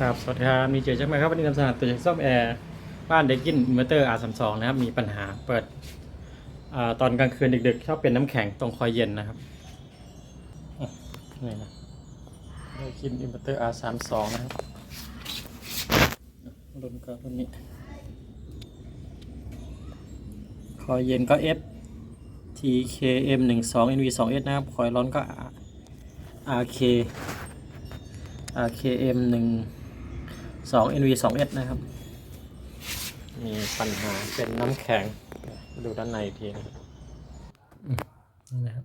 ครับสวัสดีครับมีเจอจักไหมครับวันนี้นำเสนอตัวจากซ่อมแอร์บ้านเด็กกินอินเวอร์เตอร์ R32 นะครับมีปัญหาเปิดอตอนกลางคืนดึกๆชอบเป็นน้ำแข็งตรงคอยเย็นนะครับนี่นะเด็กกินอินเวอร์เตอร์ R32 นะครับรุ่นก็รุ่นนี้คอยเย็นก็ F TKM 1 2 NV 2 S นะครับคอยร้อนก็ RK RKM 1 2 NV 2 S นะครับ มีปัญหาเป็นน้ำแข็ง ดูด้านในอีกทีนะครับอืมนี่นะครับ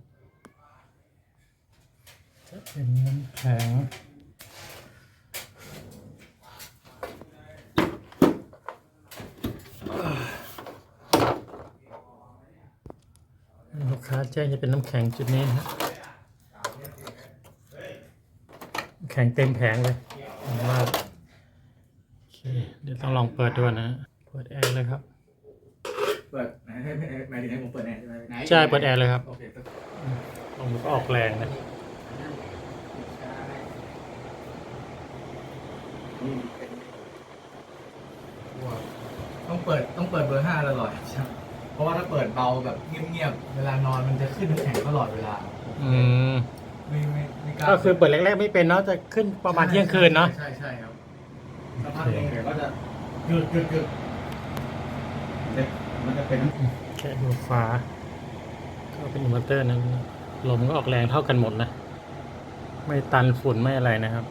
จะเป็นน้ำแข็งลูกค้าแจ้งจะเป็นน้ำแข็งจุดนี้นะครับน้ำ แข็งเต็มแผงเลยผมว่าโอเคเดี๋ยวต้องลองเปิดดูนะ เปิดแอร์เลยครับเปิดไหนให้ให้หมายถึงให้ผมเปิดแอร์ใช่ไหมไหนใช่เปิดแอร์เลยครับโอเคครับลงก็ออกแรงนะนี่เป็นต้องเปิดต้องเปิดเบอร์ห้าตลอดใช่เพราะว่าถ้าเปิดเบาแบบเงียบๆเวลานอนมันจะขึ้นแข็งตลอดเวลา อืมไม่ไม่ไม่ กล้าก็คือเปิดแรกๆไม่เป็นเนาะจะขึ้นประมาณเที่ยงคืนเนาะใช่ใช่ครับสักพักเองเดี๋ยวก็จะหยุดหยุดหยุดเดี๋ยวมันจะเป็นแค่ดูฟ้า ก็เป็นอินเวอร์เตอร์นั้นลมก็ออกแรงเท่ากันหมดนะ ไม่ตันฝุ่นไม่อะไรนะครับ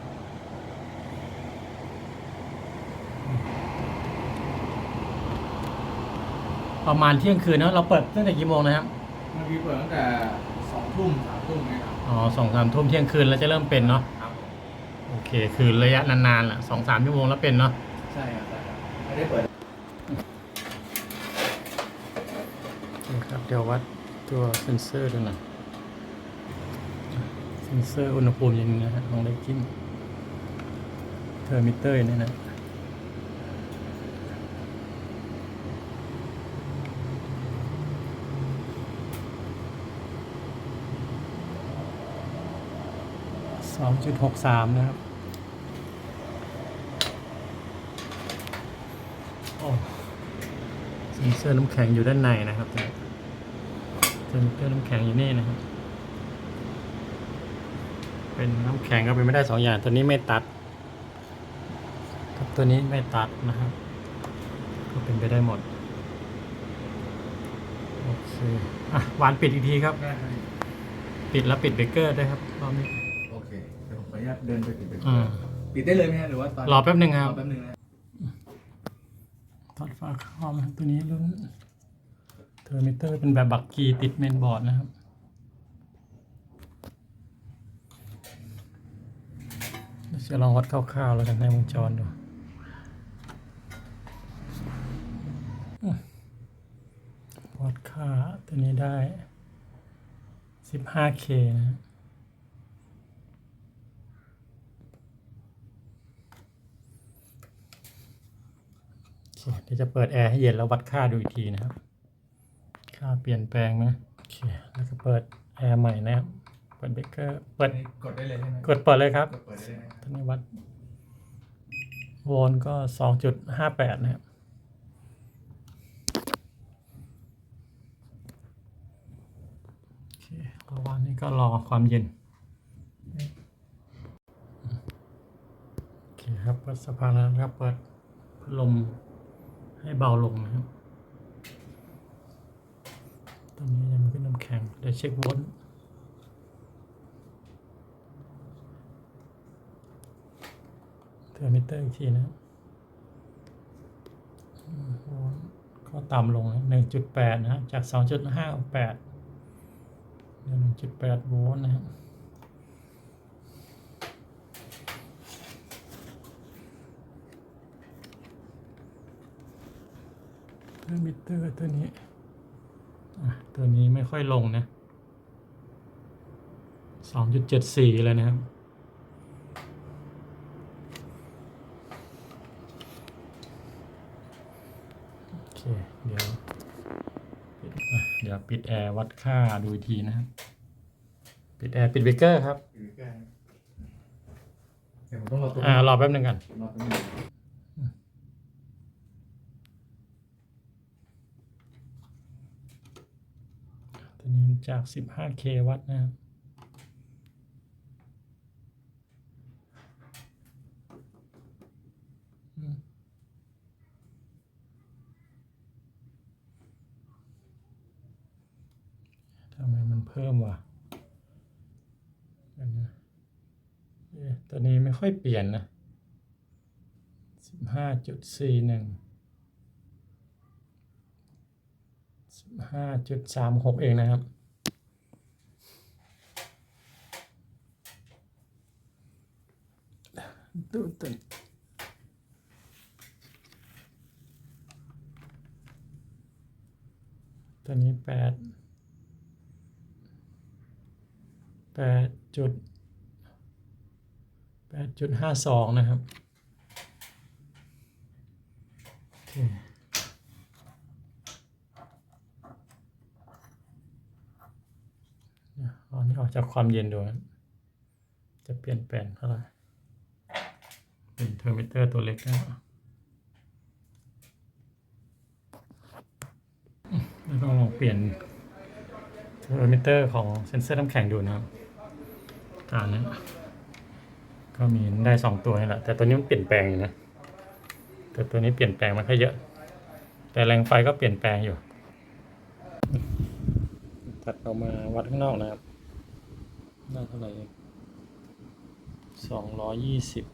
ประมาณเที่ยงคืนเนอะเราเปิดตั้งแต่กี่โมงนะครับบางทีเปิดตั้งแต่ สองทุ่มสามทุ่มนะครับอ๋อสองสามทุ่มเที่ยงคืนแล้วจะเริ่มเป็นเนาะครับโอเค คือระยะนานๆแหละสองสามชั่วโมงแล้วเป็นเนาะใช่ครับใช่ครับไม่ได้เปิดครับเดี๋ยววัดตัวเซนเซอร์ดูหน่อยเซนเซอร์อุณหภูมิอย่างนี้นะฮะลองได้จิ้มเทอร์มิเตอร์นี่นะ สองจุดหกสามนะครับ โอ้เซนเซอร์น้ำแข็งอยู่ด้านในนะครับเซนเซอร์น้ำแข็งอยู่นี่นะครับ เป็นน้ำแข็งก็เป็นไม่ได้สองอย่าง ตัวนี้ไม่ตัดกับตัวนี้ไม่ตัดนะครับ ก็เป็นไปได้หมด โอเค อะวานปิดอีกทีครับได้ครับ ปิดแล้วปิดเบรกเกอร์ด้วยครับรอบนี้ ออนุญาตเดินไปปิดไปอืม ปิดได้เลยไหมฮะหรือว่าตอนรอแป๊บหนึ่งครับอแป๊บหนึงนะถอดฝาครอบนะครับตัวนี้รุ่นเทอร์มิเตอร์เป็นแบบบักกีติดเมนบอร์ดนะครับเดี๋ยวจะลองวัดคร่าวๆแล้วกันในวงจรดูอืมวัดค่าตัวนี้ได้ 15K นะฮะโเคเดี๋ยวจะเปิดแอร์ให้เย็นแล้ววัดค่าดูอีกทีนะครับ ค่าเปลี่ยนแปลงไหมโอเคแล้วก็เปิดแอร์ใหม่นะครับ เปิดเบรกเกอร์ เปิด กดได้เลยใช่ไหมกดเปิดเลยครับกดเปิดได้เลยไหมตอนนี้วัดโวลต์ก็สองจุดห้าแปดนะครับ โอเคระหว่างนี้ก็รอความเย็น โอเคครับเปิดสะพานแล้วนะครับ เปิดพัดลม ให้เบาลงนะครับ ตอนนี้ยังม่ขึ้นน้ำแข็งเดี๋ยวเช็คโวลต์เทอร์มิเตอร์อีกทีนะครับอืมโวลต์ก็ต่ำลงนะหนึ่งจุดแปดนะฮะจากสองจุดห้าแปดเหลือหนึ่งจุดแปดโวลต์นะครับ อร์มิเตอร์ตัวนี้อะตัวนี้ไม่ค่อยลงนะสองจุดเจ็ดสี่เลยนะครับ โอเค เดี๋ยวปิดอะเดี๋ยวปิดแอร์วัดค่าดูอีกทีนะครับ ปิดแอร์ปิดเบรกเกอร์ครับปิดแก้เดี๋ยวผมต้องรอตัวอ่ารอแป๊บหนึงกันรอแป๊บนึง ตัวนี้ จาก 15k วัตต์นะครับทำไมมันเพิ่มวะเดี๋ยวนะเอ๊ะตัวนี้ไม่ค่อยเปลี่ยนนะ 15.41 15.36เองนะครับ ดูตัวตัวนี้แปดแปดจุดแปดจุดห้าสองนะครับโอเคอันนี้ออกจากความเย็นดูครับจะเปลี่ยนแปลงเท่าไหร่ เป็นเทอร์มิเตอร์ตัวเล็กนะครับแล้วก็ลองเปลี่ยนเทอร์มิเตอร์ของเซนเซอร์น้ำแข็งดูนะครับกานี้ก็มีได้สองตัวนี่แหละ แต่ตัวนี้มันเปลี่ยนแปลงอยู่นะ แต่ตัวนี้เปลี่ยนแปลงมันค่อยเยอะ แต่แรงไฟก็เปลี่ยนแปลงอยู่ ตัดออกมาวัดข้างนอกนะครับ ได้เท่าไหร่เองสองร้อยยี่สิบ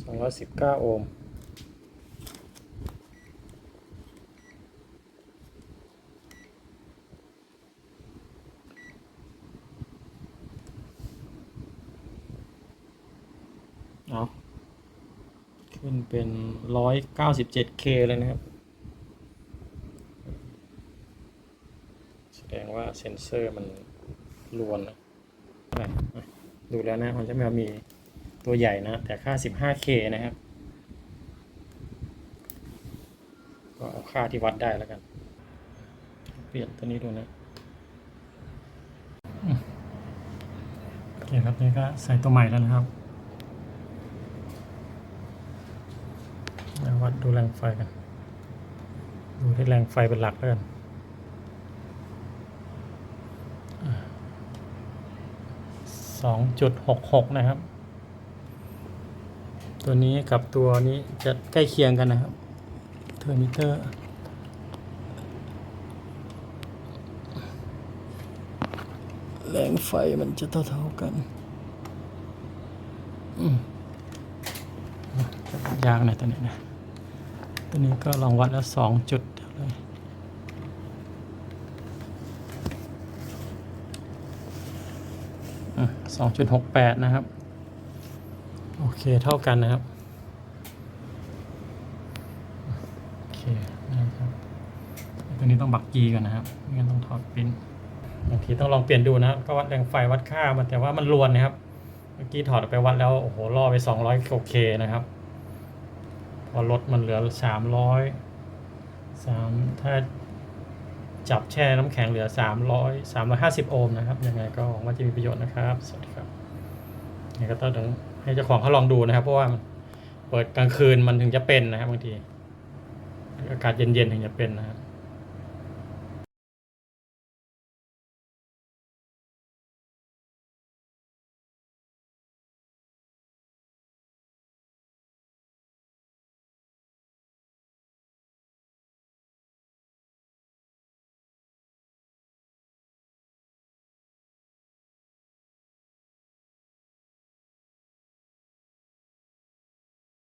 สองร้อยสิบเก้าโอห์มเอาขึ้นเป็นร้อยเก้าสิบเจ็ดเคเลยนะครับ แสดงว่าเซ็นเซอร์มันรวนนะอะไรอะดูแล้วนะมันจะไม่มี ตัวใหญ่นะ แต่ค่า 15K นะครับ ก็เอาค่าที่วัดได้แล้วกัน เปลี่ยนตัวนี้ดูนะโอเคครับนี่ก็ใส่ตัวใหม่แล้วนะครับววัดดูแรงไฟกัน ดูที่แรงไฟเป็นหลักแล้วกันสองจุดหกหกนะครับ ตัวนี้กับตัวนี้จะใกล้เคียงกันนะครับเทอร์มิเตอร์แรงไฟมันจะเท่าๆกันอืมยากนะตัวนี้นะ ตัวนี้ก็ลองวัดแล้วสองจุดเท่าไหร่สองจุดหกแปดนะครับ เคเท่ากันนะครับโอเคนะครับตัวนี้ต้องบักกีก่อนนะครับไม่งั้นต้องถอดปิ้นบางทีต้องลองเปลี่ยนดูนะครับ ก็วัดแรงไฟวัดค่ามันแต่ว่ามันรวนนะครับ เมื่อกี้ถอดไปวัดแล้วโอ้โหล่อไปสองร้อยโอเคนะครับ พอลดมันเหลือสามร้อยสามถ้าจับแช่น้ำแข็งเหลือสามร้อยสามร้อยห้าสิบโอห์มนะครับ ยังไงก็หวังว่าจะมีประโยชน์นะครับ สวัสดีครับนี่ก็ต้อง ให้เจ้าของเขาลองดูนะครับ เพราะว่าเปิดกลางคืนมันถึงจะเป็นนะครับบางที อากาศเย็นๆถึงจะเป็นนะครับ